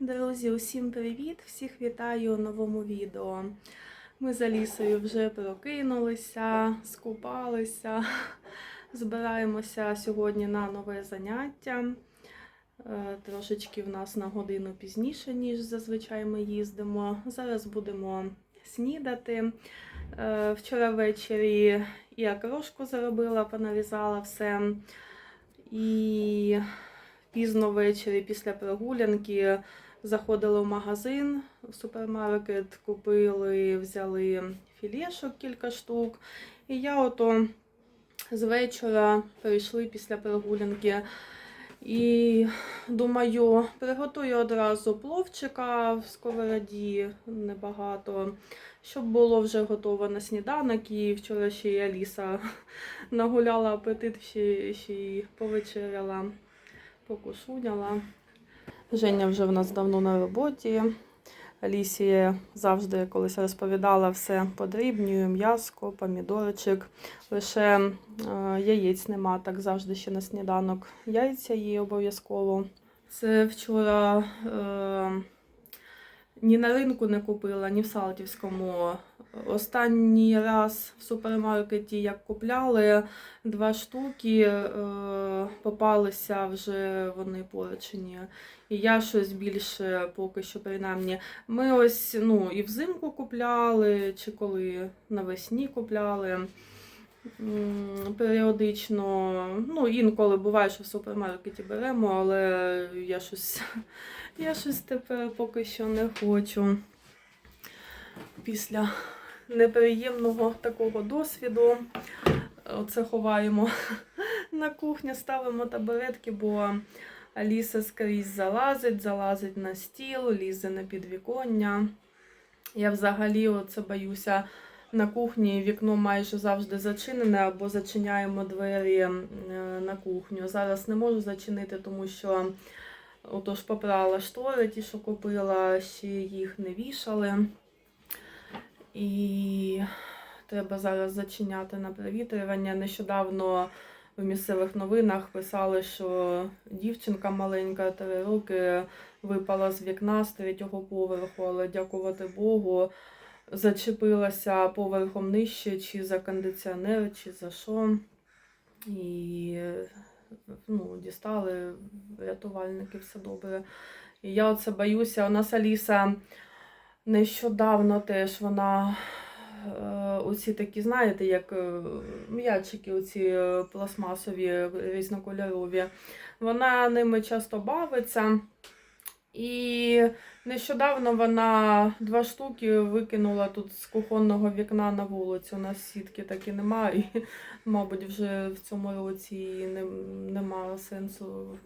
Друзі, усім привіт! Всіх вітаю у новому відео. Ми з Алісою вже прокинулися, скупалися, збираємося сьогодні на нове заняття. Е, Трошечки в нас на годину пізніше, ніж зазвичай ми їздимо. Зараз будемо снідати. Е, Вчора ввечері і окрошку заробила, понарізала все. І пізно ввечері після прогулянки заходили в магазин, в супермаркет, купили, взяли філешок кілька штук. І я ото з вечора прийшли після прогулянки. І думаю, приготую одразу пловчика в сковороді небагато, щоб було вже готово на сніданок. І вчора ще й Аліса нагуляла апетит, ще, ще й повечеряла, покушуняла. Женя вже в нас давно на роботі. Алісія завжди колись розповідала все подрібнюю, м'яско, помідорчик. Лише е, яєць нема, так завжди ще на сніданок. Яйця їй обов'язково. Це вчора е, ні на ринку не купила, ні в Салтівському. Останній раз в супермаркеті, як купляли, два штуки е, попалися вже вони поручені. І я щось більше поки що принаймні. Ми ось ну, і взимку купляли, чи коли навесні купляли. Періодично, ну інколи буває, що в супермаркеті беремо, але я щось, я щось тепер поки що не хочу. Після неприємного такого досвіду. Оце ховаємо на кухню, ставимо табуретки, бо Аліса скрізь залазить, залазить на стіл, лізе на підвіконня. Я взагалі оце боюся на кухні вікно майже завжди зачинене або зачиняємо двері е, на кухню. Зараз не можу зачинити, тому що отож попрала штори, ті, що купила, ще їх не вішали. І треба зараз зачиняти на провітрювання. Нещодавно в місцевих новинах писали, що дівчинка маленька, три роки, випала з вікна з третього поверху, але дякувати Богу, зачепилася поверхом нижче, чи за кондиціонер, чи за що. І ну, дістали рятувальники, все добре. І я оце боюся. У нас Аліса нещодавно теж вона оці такі, знаєте, як е, м'ячики, оці е, пластмасові різнокольорові. Вона ними часто бавиться. І нещодавно вона два штуки викинула тут з кухонного вікна на вулицю. У нас сітки такі немає. І, мабуть, вже в цьому році не, немає сенсу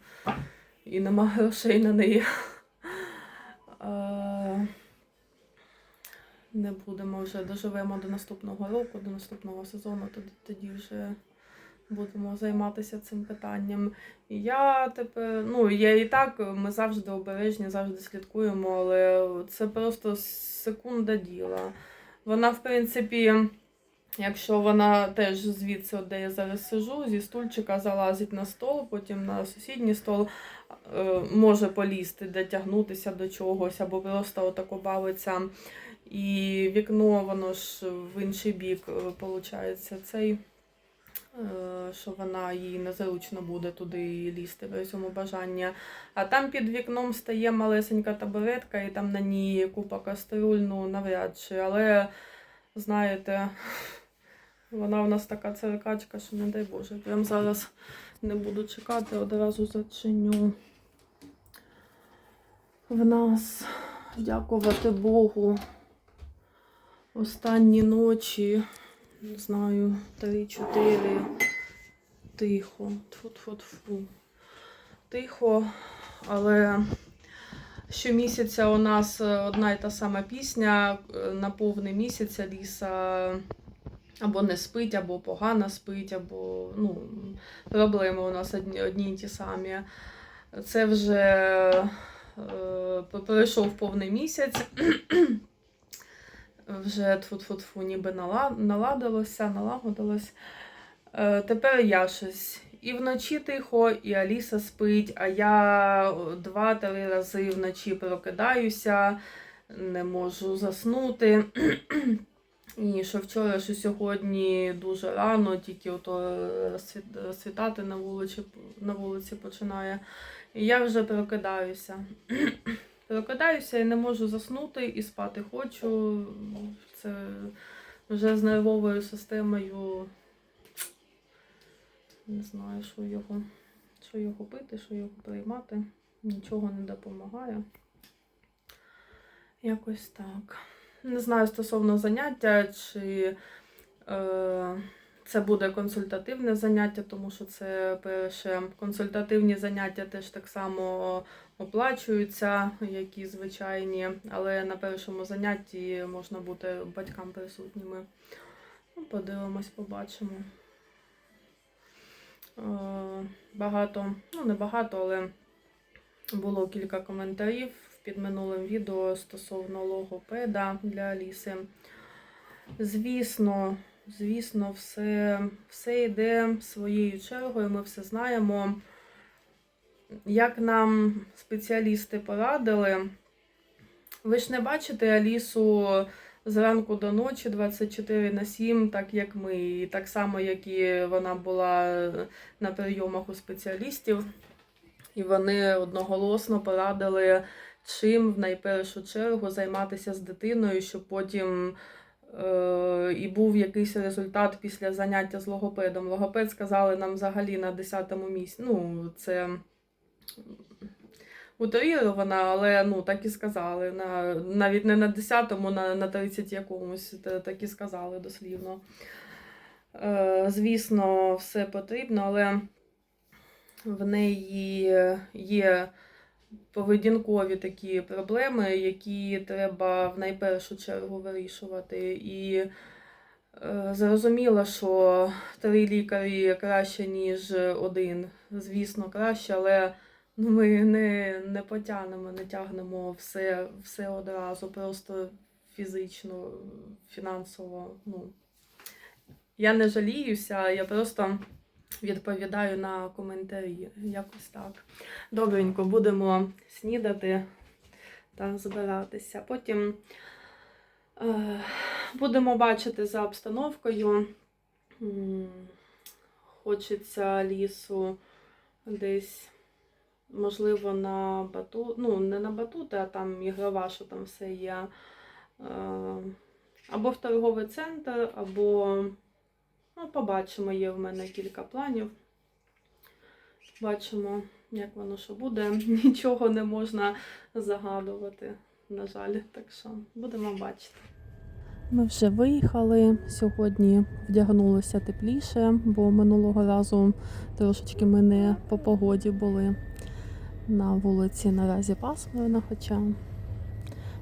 і нема грошей на неї. Не будемо вже доживемо до наступного року, до наступного сезону, тоді, тоді вже будемо займатися цим питанням. І я тепер, ну я і так, ми завжди обережні, завжди слідкуємо, але це просто секунда діла. Вона, в принципі, якщо вона теж звідси, де я зараз сижу, зі стульчика залазить на стол, потім на сусідній стол е, може полізти, дотягнутися до чогось, або просто отако бавиться. І вікно, воно ж в інший бік, виходить, цей е, що вона їй незручно буде туди лізти при цьому бажання. А там під вікном стає малесенька табуретка, і там на ній купа кастрюль, ну навряд чи. Але знаєте, вона в нас така церкачка, що не дай Боже. Прям зараз не буду чекати, одразу зачиню. В нас, дякувати Богу, останні ночі не знаю, 3-4. Тихо. Тфу-тфу-тфу. Тихо, але щомісяця у нас е, одна і та сама пісня е, на повний місяць Ліса або не спить, або погано спить, або ну, проблеми у нас одні, одні і ті самі. Це вже е, пройшов повний місяць. Вже тфу-тфу-тфу ніби наладилося, налагодилось. Е, тепер я щось і вночі тихо, і Аліса спить, а я два-три рази вночі прокидаюся, не можу заснути. І що вчора, що сьогодні дуже рано, тільки ото розсвітати на вулиці, на вулиці починає. І я вже прокидаюся. Прокидаюся і не можу заснути, і спати хочу. Це вже з нервовою системою. Не знаю, що його, що його пити, що його приймати. Нічого не допомагає. Якось так. Не знаю стосовно заняття, чи е, це буде консультативне заняття, тому що це перше консультативні заняття теж так само оплачуються, як і звичайні, але на першому занятті можна бути батькам присутніми. Ну, подивимось, побачимо. Е, Багато, ну не багато, але було кілька коментарів під минулим відео стосовно логопеда для Аліси. Звісно, звісно, все, все йде своєю чергою, ми все знаємо. Як нам спеціалісти порадили, ви ж не бачите Алісу зранку до ночі 24 на 7, так як ми, і так само, як і вона була на прийомах у спеціалістів. І вони одноголосно порадили, чим в найпершу чергу займатися з дитиною, щоб потім і був якийсь результат після заняття з логопедом. Логопед сказали нам взагалі на 10-му місці. Ну, це утрірована, але ну, так і сказали. На, навіть не на 10-му, на, на 30 якомусь, та- так і сказали дослівно. Е, звісно, все потрібно, але в неї є поведінкові такі проблеми, які треба в найпершу чергу вирішувати. І е, зрозуміло, що три лікарі краще, ніж один. Звісно, краще, але ну, ми не, не потягнемо, не тягнемо все, все одразу, просто фізично, фінансово. Ну. Я не жаліюся, я просто відповідаю на коментарі. Якось так. Добренько, будемо снідати та збиратися. Потім е, будемо бачити за обстановкою. Хочеться лісу десь, можливо, на батут, ну, не на батути, а там ігрова, що там все є. Е, або в торговий центр, або Ну, побачимо, є в мене кілька планів. Бачимо, як воно що буде. Нічого не можна загадувати, на жаль. Так що будемо бачити. Ми вже виїхали. Сьогодні вдягнулися тепліше, бо минулого разу трошечки ми не по погоді були на вулиці наразі пасмурно, хоча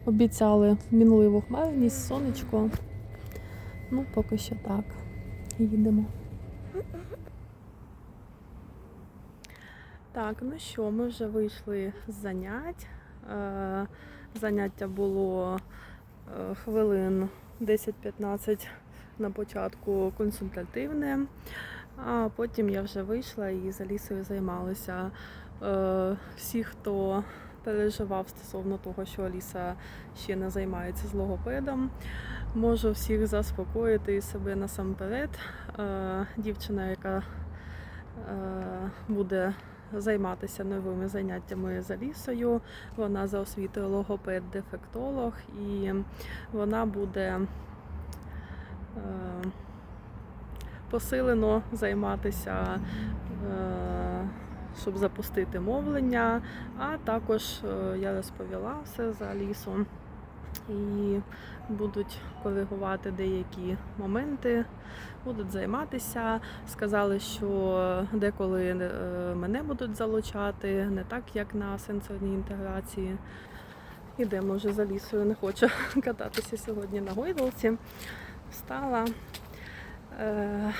обіцяли мінливу хмарність, сонечко. Ну, поки що так їдемо. Так, ну що, ми вже вийшли з занять. Е, Заняття було е, хвилин 10-15 на початку консультативне, а потім я вже вийшла і з Алісою займалася. Е, Всі, хто переживав стосовно того, що Аліса ще не займається з логопедом, Можу всіх заспокоїти і себе насамперед. Е, Дівчина, яка е, буде займатися новими заняттями за лісою, вона за освітою логопед-дефектолог, і вона буде е, посилено займатися. Щоб запустити мовлення, а також я розповіла все за лісом і будуть коригувати деякі моменти, будуть займатися. Сказали, що деколи е, мене будуть залучати, не так, як на сенсорній інтеграції. Ідемо вже за лісою, не хочу кататися сьогодні на гойдалці. Встала. Е,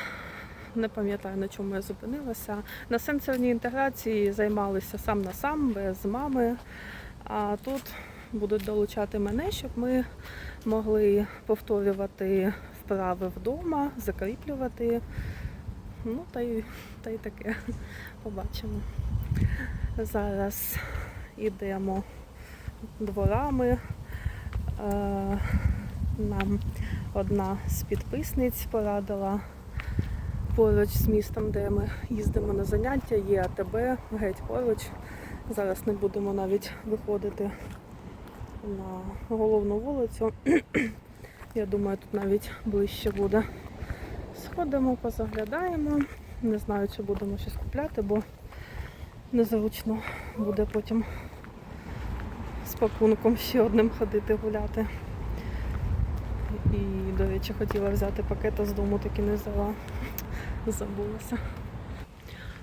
Не пам'ятаю, на чому я зупинилася. На сенсорній інтеграції займалися сам на сам, без мами. А тут будуть долучати мене, щоб ми могли повторювати вправи вдома, закріплювати Ну, та й, та й таке. Побачимо. Зараз йдемо дворами. Е, Нам одна з підписниць порадила поруч з містом, де ми їздимо на заняття, є АТБ, геть поруч. Зараз не будемо навіть виходити на головну вулицю. Я думаю, тут навіть ближче буде. Сходимо, позаглядаємо. Не знаю, чи будемо щось купляти, бо незручно буде потім з пакунком ще одним ходити гуляти. І, до речі, хотіла взяти пакета з дому, так і не взяла. Забулася.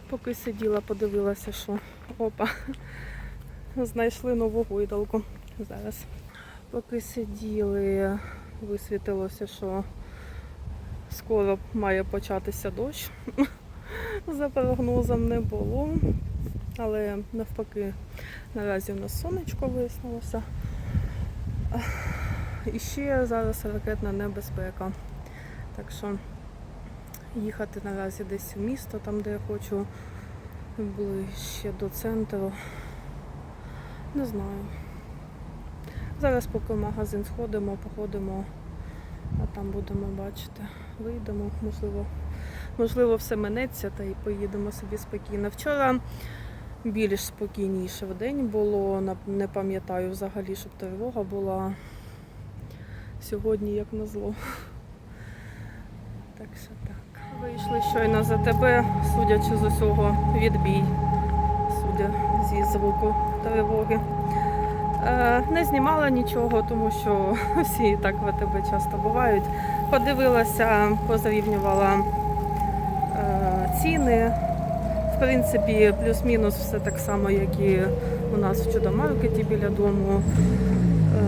Поки сиділа, подивилася, що опа, знайшли нову гойдалку. Зараз. Поки сиділи, висвітилося, що скоро має початися дощ. За прогнозом не було. Але навпаки, наразі в нас сонечко вияснилося. І ще зараз ракетна небезпека. Так що їхати наразі десь в місто, там де я хочу, ближче до центру. Не знаю. Зараз поки в магазин сходимо, походимо, а там будемо бачити. Вийдемо, можливо, можливо, все минеться та й поїдемо собі спокійно. Вчора більш спокійніше в день було, не пам'ятаю взагалі, щоб тривога була. Сьогодні як назло. Так що так. Вийшли щойно за тебе, судячи з усього, відбій, судя зі звуку тривоги. Е, Не знімала нічого, тому що всі так в АТБ часто бувають. Подивилася, позрівнювала е, ціни. В принципі, плюс-мінус все так само, як і у нас в чудомаркеті біля дому. Е,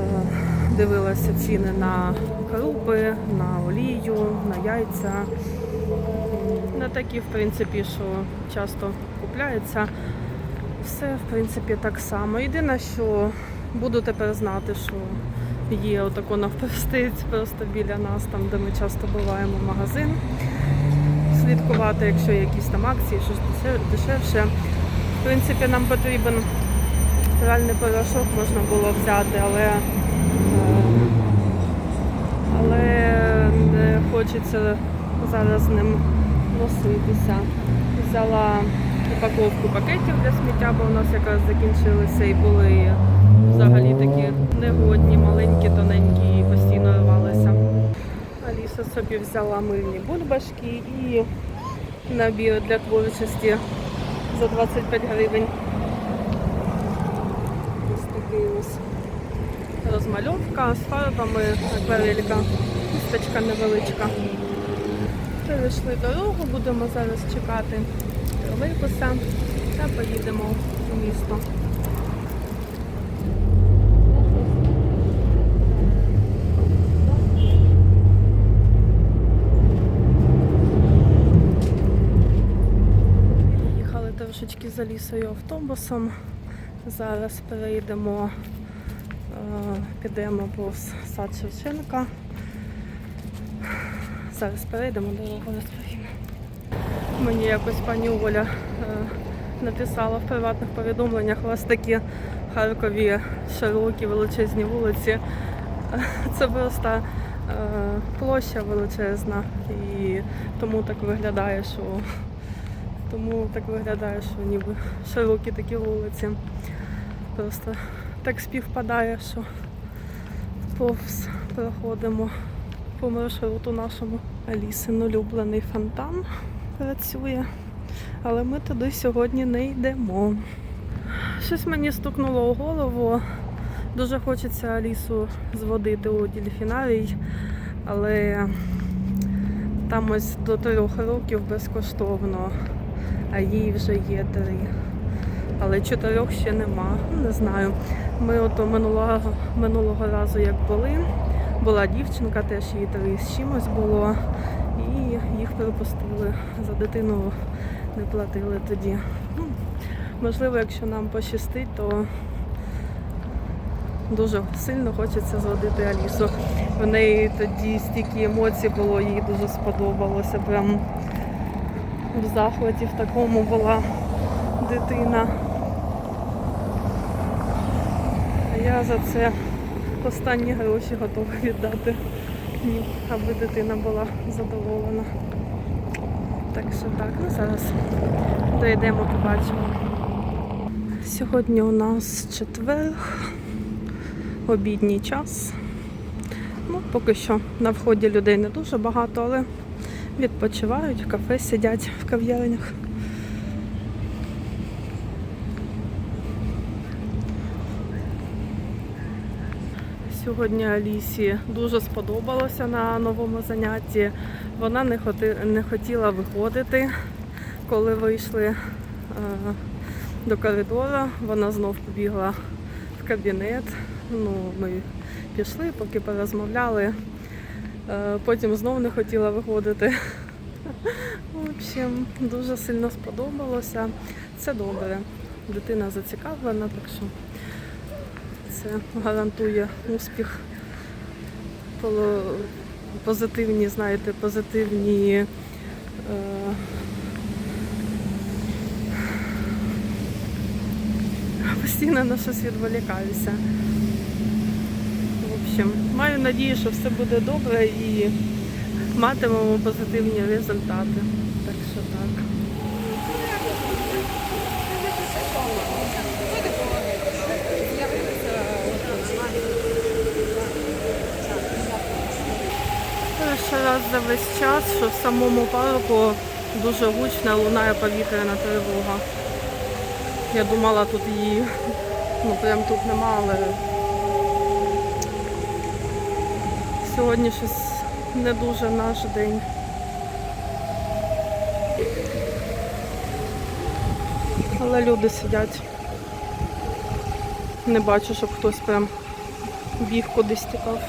Дивилася ціни на крупи, на олію, на яйця. На такі, в принципі, що часто купляються. Все, в принципі, так само. Єдине, що буду тепер знати, що є отако навпростиць просто біля нас, там, де ми часто буваємо магазин. Слідкувати, якщо є якісь там акції, щось деше- дешевше. В принципі, нам потрібен пральний порошок, можна було взяти, але, е, але не хочеться зараз ним носитися. Взяла упаковку пакетів для сміття, бо у нас якраз закінчилися і були взагалі такі негодні, маленькі, тоненькі і постійно рвалися. Аліса собі взяла мильні бульбашки і набір для творчості за 25 гривень. Ось такий ось розмальовка з фарбами, акварелька, кісточка невеличка. Перейшли дорогу, будемо зараз чекати тролейбуса та поїдемо у місто. Їхали трошечки за лісою автобусом. Зараз перейдемо, е, підемо повз сад Шевченка. Зараз перейдемо дорогу розповім. Мені якось пані Оля е, написала в приватних повідомленнях, у вас такі Харкові широкі величезні вулиці. Це просто е, площа величезна і тому так виглядає, що тому так виглядає, що ніби широкі такі вулиці. Просто так співпадає, що повз проходимо по маршруту нашому. Алісин улюблений фонтан працює, але ми туди сьогодні не йдемо. Щось мені стукнуло у голову. Дуже хочеться Алісу зводити у дельфінарій, але там ось до трьох років безкоштовно, а їй вже є три. Але чотирьох ще нема. Не знаю. Ми ото минулого, минулого разу як були, була дівчинка, теж їй три з чимось було, і їх пропустили. За дитину не платили тоді. Ну, можливо, якщо нам пощастить, то дуже сильно хочеться зводити Алісу. В неї тоді стільки емоцій було, їй дуже сподобалося. Прям в захваті в такому була дитина. А я за це останні гроші готова віддати, аби дитина була задоволена. Так що так, ну зараз дойдемо, побачимо. Сьогодні у нас четвер, обідній час. Ну, поки що на вході людей не дуже багато, але відпочивають, в кафе сидять в кав'ярнях. Сьогодні Алісі дуже сподобалося на новому занятті. Вона не, не хотіла виходити, коли вийшли е, до коридору. Вона знов побігла в кабінет. Ну, ми пішли, поки порозмовляли. Е, Потім знов не хотіла виходити. В общем, дуже сильно сподобалося. Це добре. Дитина зацікавлена, так що це гарантує успіх. Позитивні, знаєте, позитивні. Е, постійно на щось відволікаюся. Общем, маю надію, що все буде добре і матимемо позитивні результати. Так що так. Перший раз за весь час, що в самому парку дуже гучно лунає повітряна тривога. Я думала, тут її ну прям тут нема, але сьогодні щось не дуже наш день. Але люди сидять. Не бачу, щоб хтось прям біг кудись тікав.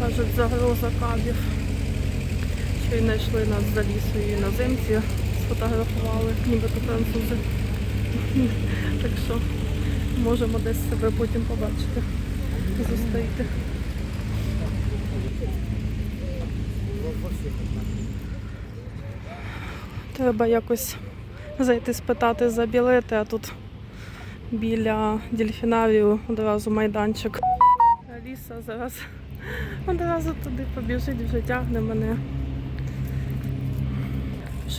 Кажуть, загроза кабів. Ще й знайшли нас за лісою іноземці, сфотографували, нібито французи. Так що можемо десь себе потім побачити, зустріти. Треба якось зайти спитати за білети, а тут біля дельфінарію одразу майданчик. Аліса зараз одразу туди побіжить, вже тягне мене.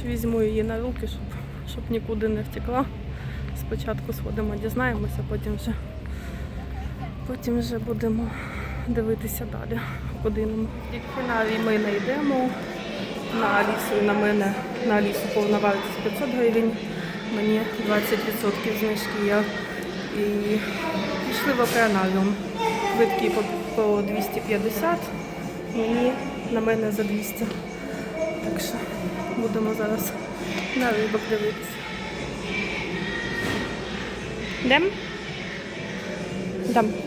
Візьму її на руки, щоб, щоб нікуди не втекла. Спочатку сходимо, дізнаємося, потім вже, потім вже будемо дивитися далі, куди нам. Фіналі ми не йдемо. На Алісу на мене на Алісу повна вартість 500 гривень. Мені 20% знижки є. І пішли в океанаріум. Квитки по 250, мені на мене за 200. Так що будемо зараз на рибок дивитися. them. Dumb.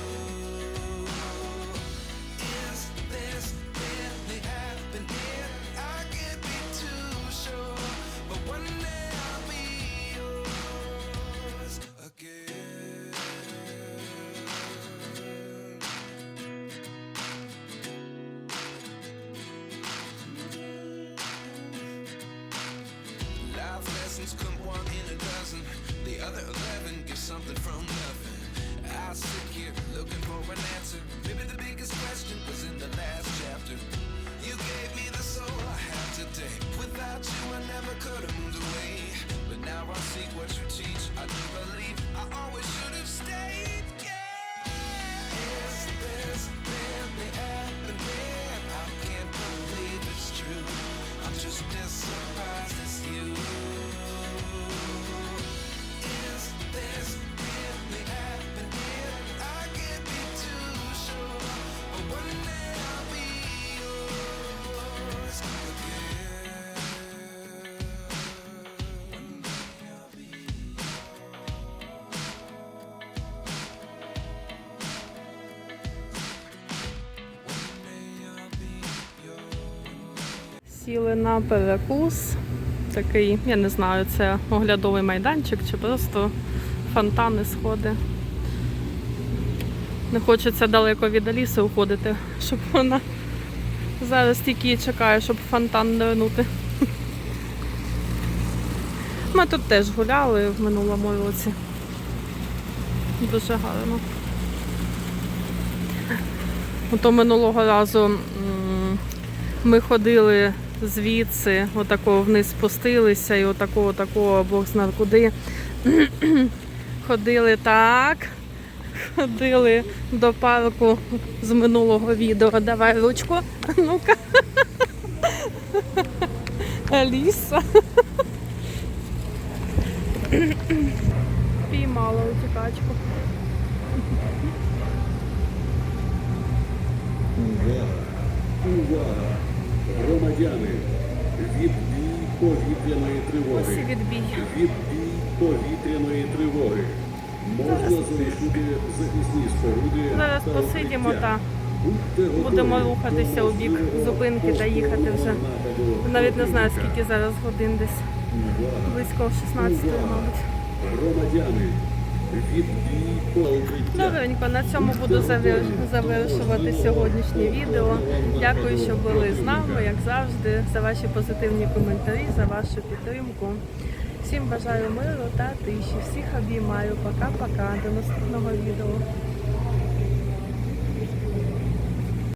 An answer. Maybe the biggest question was in the last chapter. You gave me the soul I have today. Without you, I never could have moved away. But now I see what you teach. I do believe Сіли на перекус. Такий, я не знаю, це оглядовий майданчик чи просто фонтани сходи. Не хочеться далеко від Аліси уходити, щоб вона зараз тільки чекає, щоб фонтан нирнути. Ми тут теж гуляли в минулому році. Дуже гарно. Ото минулого разу ми ходили звідси, отако вниз спустилися і отако, отако, Бог зна куди. Ходили так. Ходили до парку з минулого відео. Давай ручку. Ну-ка. Аліса. Піймала утікачку. Увага! Громадяни! Відбій повітряної Ось тривоги. і відбій. Відбій повітряної тривоги. Можна залишити захисні споруди. Зараз та посидімо та будемо рухатися у бік зупинки та їхати вже. Навіть не знаю, скільки зараз годин десь. Близько 16, мабуть. Громадяни! Добренько, на цьому буду завершувати сьогоднішнє відео. Дякую, що були з нами, як завжди, за ваші позитивні коментарі, за вашу підтримку. Всім бажаю миру та тиші. Всіх обіймаю. Пока-пока. До наступного відео.